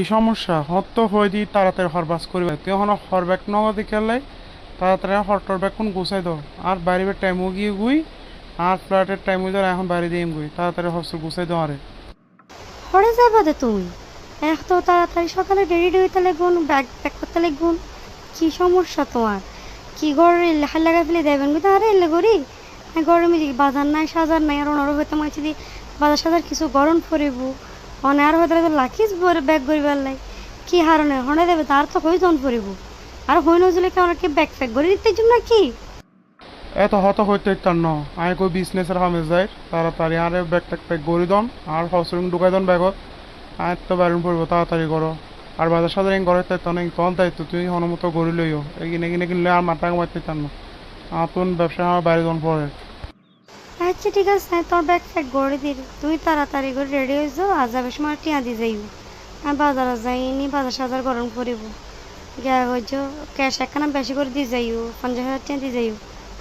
এই সমস্যা হত হয়ে দি তাড়াতাড়ি হরবাস করবে। তুই এখন হরব্যাক নগদে খেলে তাড়াতাড়ি হরটর ব্যাগ কোন গুছাই দাও। আর বাইরে টাইমও গিয়ে গুই, আর ফ্লাইটের টাইম হয়ে যাবে এখন বাইরে দিয়ে গুই, তাড়াতাড়ি হস্ত গুছাই দাও আরে। হরে যাবা দে তুমি তো তাড়াতাড়ি সকালে রেডি হইতে লাগুন, ব্যাগ প্যাক করতে লাগুন। কি সমস্যা তোমার? কি ঘর লেখা লাগা ফেলে দেবেন কিন্তু আরে এলে করি গরমে দিকে বাজার নাই, সাজার নাই, আর ওনার হইতে মাছি দি বাজার সাজার কিছু গরম পরিব অনার হইতে লাগে লাখিস ব্যাগ করিবার লাই কি হারণে? হনে দেবে, তার তো হই জন পরিব আর হই নজলে কি কি ব্যাগ প্যাক করে দিতে জন্য নাকি? এত হত হইতে তার ন আমি কই বিজনেসের হামে যাই তাড়াতাড়ি আরে ব্যাগ ট্যাগ প্যাক করি দন, আর হসরুম ঢুকাই দন ব্যাগত। আর তো বারণ পড়ব, তাড়াতাড়ি করো। আর বাজার সাজার এং ঘরে তো নেই, তখন দায়িত্ব তুই হনুমতো গড়ি লইও। এগিনে কিনে কিনলে আর মাথা কমাইতে তার না আর তোর ব্যবসা আমার বাইরে জন পড়ে। আচ্ছা ঠিক আছে তোর ব্যাগ প্যাক করে দিই তুই তাড়াতাড়ি করে রেডি হয়ে যাও আজ যাবে সময় টিয়া দিয়ে যাইব। আমি বাজারে যাইনি, বাজার সাজার গরম করিব। গিয়া হইছ ক্যাশ একখানা বেশি করে দিয়ে যাইও পঞ্চাশ হাজার টিয়া দিয়ে যাইও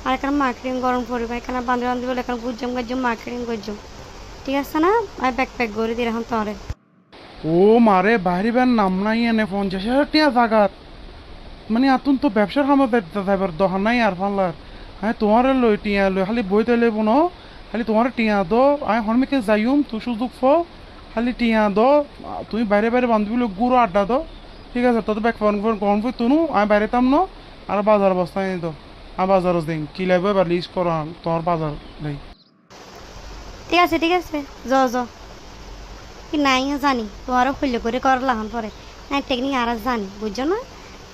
আর এখানে মার্কেটিং গরম করিব এখানে বান্ধব বান্ধব বলে এখানে বুঝছম গাছম মার্কেটিং করছম ঠিক আছে না? আমি ব্যাগ প্যাক করে দিই এখন তোরে। ও মারে বাহিরিবার নাম নাই এনে, পঞ্চাশ হাজার টিয়া জাগাত। মানে আতুন তো ব্যবসার হামে যাইবার দহা নাই আর ফানলার হ্যাঁ তোমার লই টিয়া লই খালি বইতে লইব ন? খালি তোমার টিয়া দো আমি হনমিকে যাইম তুই সুযোগ ফ খালি টিয়া দো, তুমি বাইরে বাইরে বান্ধবী লোক গুরু আড্ডা দো। ঠিক আছে তোর ব্যাগ ফোন ফোন কন ফোন তুনু আমি বাইরে তাম ন? আর বাজার বস্তা নিয়ে দো। আমি বাজার দিন কি লাগবে এবার লিস্ট করো তোমার বাজার নেই ঠিক আছে ঠিক আছে, য য। কি নাই জানি তোমারও খুলে করে করার লাহান পরে নাই টেকনিক আর জানি বুঝছ না?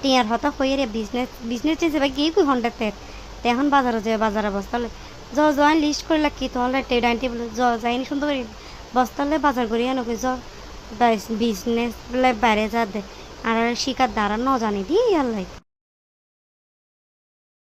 টিয়ার হতা হয়ে রে বিজনেস বিজনেস হিসেবে কি কই হন্ডে তের এখন বাজারে যে বাজারে বস্তালে জ জ আমি লিস্ট করে কি? তোমার টে ডাইন টেবিল জ যাইনি সুন্দর করে বস্তালে বাজার করি আনো জ বিজনেস বলে বাইরে যা দে। আর শিকার দ্বারা ন জানি দি, আল্লাহ।